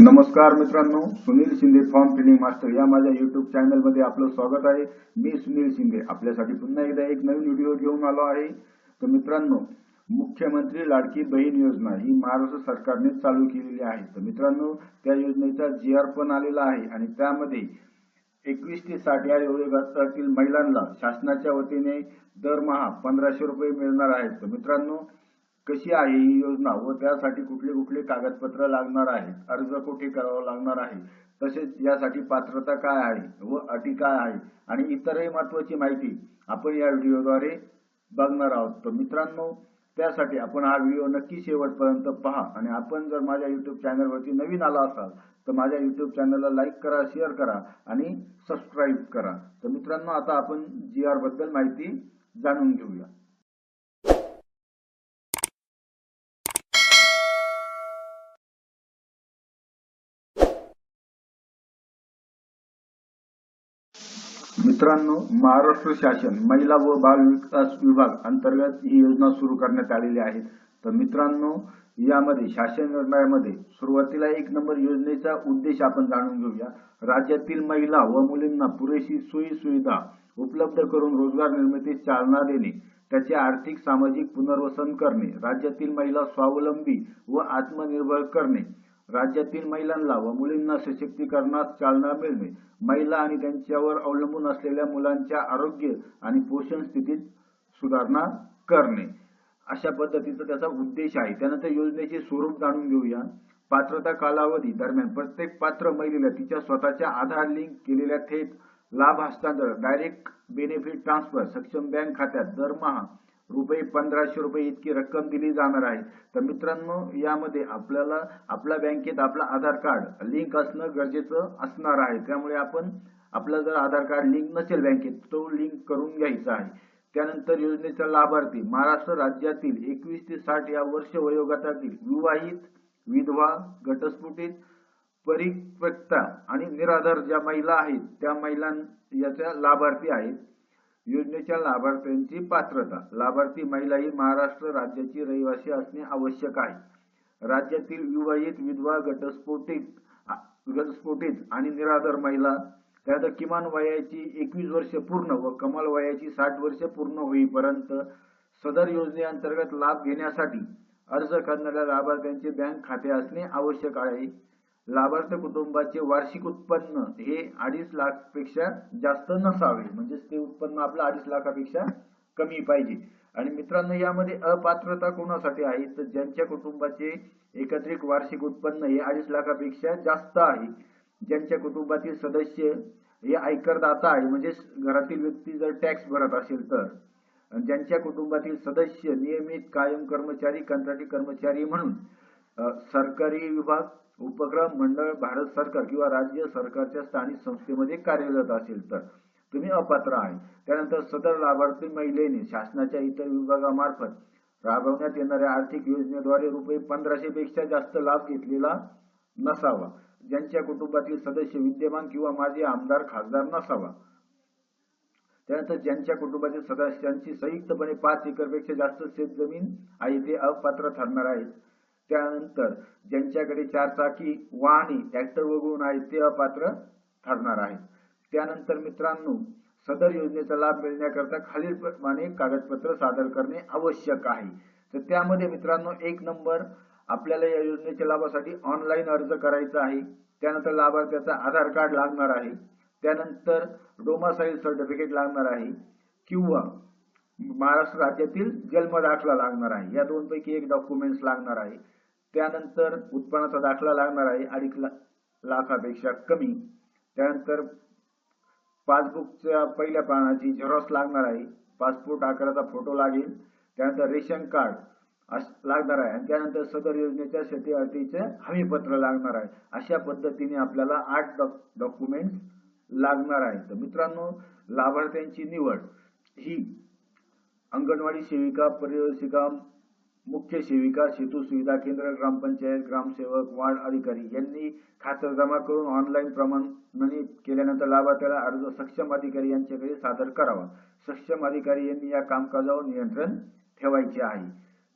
नमस्कार मित्रांनो Sunil Shinde form filling master या माझ्या युट्यूब चॅनलमध्ये आपलं स्वागत आहे. मी सुनील शिंदे आपल्यासाठी पुन्हा एकदा एक नवीन व्हिडिओ घेऊन आलो आहे. तर मित्रांनो मुख्यमंत्री लाडकी बहीण योजना ही महाराष्ट्र सरकारने चालू केलेली आहे. तर मित्रांनो त्या योजनेचा जी आर पण आलेला आहे आणि त्यामध्ये एकवीस ते साठ या वयोगटातील महिलांना शासनाच्या वतीने दरमहा पंधराशे रुपये मिळणार आहेत. तर मित्रांनो कशी आहे ही योजना व त्यासाठी कुठले कुठले कागदपत्र लागणार आहेत अर्ज कुठे करावा लागणार आहे तसेच यासाठी पात्रता काय आहे व अटी काय आहे आणि इतरही महत्वाची माहिती आपण या व्हिडिओद्वारे बघणार आहोत. तर मित्रांनो त्यासाठी आपण हा व्हिडिओ नक्की शेवटपर्यंत पहा आणि आपण जर माझ्या युट्यूब चॅनलवरती नवीन आला असाल तर माझ्या युट्यूब चॅनलला लाईक करा शेअर करा आणि सबस्क्राईब करा. तर मित्रांनो आता आपण जी आरबद्दल माहिती जाणून घेऊया. मित्रांनो महाराष्ट्र शासन महिला व बाल विकास विभाग अंतर्गत ही योजना सुरू करण्यात आलेली आहे. तर मित्रांनो यामध्ये शासन निर्णयामध्ये सुरुवातीला एक नंबर योजनेचा उद्देश आपण जाणून घेऊया. राज्यातील महिला व मुलींना पुरेशी सोयी सुविधा उपलब्ध करून रोजगार निर्मितीस चालना देणे त्याचे आर्थिक सामाजिक पुनर्वसन करणे राज्यातील महिला स्वावलंबी व आत्मनिर्भर करणे राज्यातील महिलांना व मुलींना सशक्तीकरणास चालना मिळणे महिला आणि त्यांच्यावर अवलंबून असलेल्या मुलांच्या आरोग्य आणि पोषण स्थितीत सुधारणा करणे. अशा पद्धतीचा त्याचा उद्देश आहे. त्यानंतर योजनेचे स्वरूप जाणून घेऊया. पात्रता कालावधी दरम्यान प्रत्येक पात्र महिलेला तिच्या स्वतःच्या आधार लिंक केलेल्या थेट लाभ हस्तांतरण डायरेक्ट बेनिफिट ट्रान्सफर सक्षम बँक खात्यात दरमहा रुपये पंधराशे रुपये इतकी रक्कम दिली जाणार आहे. तर मित्रांनो यामध्ये आपल्याला आपल्या बँकेत आपला आधार कार्ड लिंक असणं गरजेचं असणार आहे. त्यामुळे आपण आपला जर आधार कार्ड लिंक नसेल बँकेत तो लिंक करून घ्यायचा आहे. त्यानंतर योजनेचा लाभार्थी महाराष्ट्र राज्यातील एकवीस ते साठ या वर्ष वयोगटातील विवाहित विधवा घटस्फुटीत परिपक्वता आणि निराधार ज्या महिला आहेत त्या महिलां याच्या लाभार्थी आहेत. योजनेच्या लाभार्थ्यांची पात्रता. लाभार्थी महिला ही महाराष्ट्र राज्याची रहिवासी असणे आवश्यक आहे. राज्यातील विवाहित विधवा घटस्फोटित घटस्फोटित आणि निराधार महिला त्यात किमान वयाची एकवीस वर्ष पूर्ण व कमाल वयाची साठ वर्ष पूर्ण होईपर्यंत सदर योजनेअंतर्गत लाभ घेण्यासाठी अर्ज करणाऱ्या लाभार्थ्यांचे बँक खाते असणे आवश्यक आहे. लाभार्थी कुटुंबाचे वार्षिक उत्पन्न हे अडीच लाखपेक्षा जास्त नसावे. म्हणजेच ते उत्पन्न आपलं अडीच लाखापेक्षा कमी पाहिजे. आणि मित्रांनो यामध्ये अपात्रता कोणासाठी आहे? तर ज्यांच्या कुटुंबाचे एकत्रित वार्षिक उत्पन्न हे अडीच लाखापेक्षा जास्त आहे. ज्यांच्या कुटुंबातील सदस्य हे आयकरदाता आहे म्हणजे घरातील व्यक्ती जर टॅक्स भरत असेल तर. ज्यांच्या कुटुंबातील सदस्य नियमित कायम कर्मचारी कंत्राटी कर्मचारी म्हणून सरकारी विभाग उपक्रम मंडळ भारत सरकार किंवा राज्य सरकारच्या स्थानिक संस्थेमध्ये कार्यरत असेल तर तुम्ही अपात्र आहे. त्यानंतर सदर लाभार्थी महिलेने शासनाच्या इतर विभागामार्फत राबवण्यात येणाऱ्या आर्थिक योजनेद्वारे रुपये पंधराशे पेक्षा जास्त लाभ घेतलेला नसावा. ज्यांच्या कुटुंबातील सदस्य विद्यमान किंवा माजी आमदार खासदार नसावा. त्यानंतर ज्यांच्या कुटुंबातील सदस्यांची संयुक्तपणे पाच एकरपेक्षा जास्त शेतजमीन आहे ते अपात्र ठरणार आहेत. त्यानंतर ज्यांच्याकडे चार चाकी वाहने ट्रॅक्टर वगळून आहेत ते अपात्र ठरणार आहेत. त्यानंतर मित्रांनो सदर योजनेचा लाभ मिळण्याकरता खालील प्रमाणे कागदपत्र सादर करणे आवश्यक आहे. तर त्यामध्ये मित्रांनो एक नंबर आपल्याला या योजनेच्या लाभासाठी ऑनलाईन अर्ज करायचा आहे. त्यानंतर लाभार्थ्याचा आधार कार्ड लागणार आहे. त्यानंतर डोमासाईल सर्टिफिकेट लागणार आहे. किंवा महाराष्ट्र राज्यातील जन्म दाखला लागणार आहे. या दोन पैकी एक डॉक्युमेंट्स लागणार आहे. त्यानंतर उत्पन्नाचा दाखला लागणार आहे. अडीच लाखापेक्षा कमी. त्यानंतर पासबुकच्या पहिल्या पानाची झेरॉक्स लागणार आहे. पासपोर्ट आकाराचा फोटो लागेल. त्यानंतर रेशन कार्ड लागणार आहे. आणि त्यानंतर सदर योजनेच्या शेती अटीचे हमीपत्र लागणार आहे. अशा पद्धतीने आपल्याला आठ डॉक्युमेंट्स लागणार आहे तर मित्रांनो लाभार्थ्यांची निवड ही अंगणवाडी सेविका परिदर्शिका मुख्य सेविका सेतू सुविधा केंद्र ग्रामपंचायत ग्रामसेवक वार्ड अधिकारी यांनी खातं जमा करून ऑनलाईन प्रमाणित केल्यानंतर लाभार्थ्याला अर्ज सक्षम अधिकारी यांच्याकडे सादर करावा. सक्षम अधिकारी यांनी या कामकाजावर नियंत्रण ठेवायचे आहे.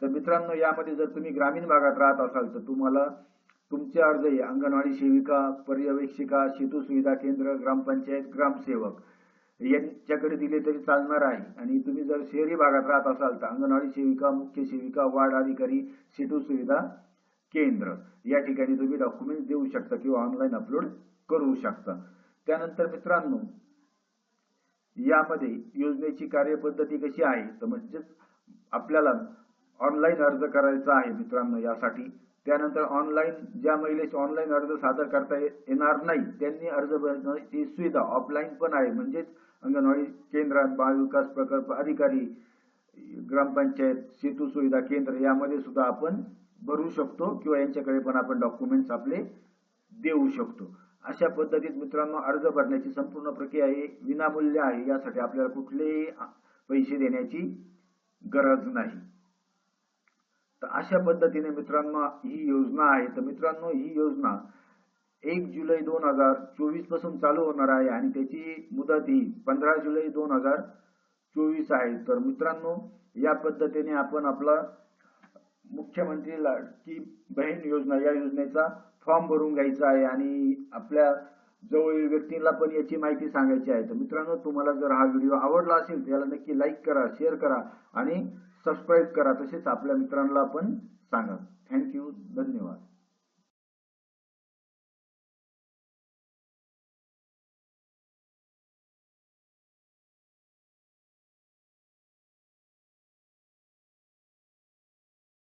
तर मित्रांनो यामध्ये जर तुम्ही ग्रामीण भागात राहत असाल तर तुम्हाला तुमचे अर्ज हे अंगणवाडी सेविका पर्यवेक्षिका सेतू सुविधा केंद्र ग्रामपंचायत ग्रामसेवक यांच्याकडे दिले तरी चालणार आहे. आणि तुम्ही जर शहरी भागात राहत असाल तर अंगणवाडी सेविका मुख्य सेविका वार्ड अधिकारी सेतू सुविधा केंद्र या ठिकाणी तुम्ही डॉक्युमेंट देऊ शकता किंवा ऑनलाईन अपलोड करू शकता. त्यानंतर मित्रांनो यामध्ये योजनेची कार्यपद्धती कशी आहे? तर म्हणजेच आपल्याला ऑनलाईन अर्ज करायचा आहे मित्रांनो यासाठी. त्यानंतर ऑनलाईन ज्या महिलेचे ऑनलाईन अर्ज सादर करता येणार नाही त्यांनी अर्ज भरण्याची सुविधा ऑफलाईन पण आहे. म्हणजेच अंगणवाडी केंद्रात बालविकास प्रकल्प अधिकारी ग्रामपंचायत सेतू सुविधा केंद्र यामध्ये सुद्धा आपण भरू शकतो किंवा यांच्याकडे पण आपण डॉक्युमेंट्स आपले देऊ शकतो. अशा पद्धतीत मित्रांनो अर्ज भरण्याची संपूर्ण प्रक्रिया ही विनामूल्य आहे. यासाठी आपल्याला कुठलेही पैसे देण्याची गरज नाही. तर अशा पद्धतीने मित्रांनो ही योजना आहे. तर मित्रांनो ही योजना एक जुलै दोन हजार चोवीसपासून चालू होणार आहे आणि त्याची मुदत ही पंधरा जुलै दोन हजार चोवीस आहे. तर मित्रांनो या पद्धतीने आपण आपला मुख्यमंत्री लाडकी बहीण योजना या योजनेचा फॉर्म भरून घ्यायचा आहे आणि आपल्या जवळील व्यक्तींना पण याची माहिती सांगायची आहे. तर मित्रांनो तुम्हाला जर हा व्हिडिओ आवडला असेल तर याला नक्की लाईक करा शेअर करा आणि सबस्क्राईब करा. तसेच आपल्या मित्रांना पण सांगा. थँक्यू धन्यवाद.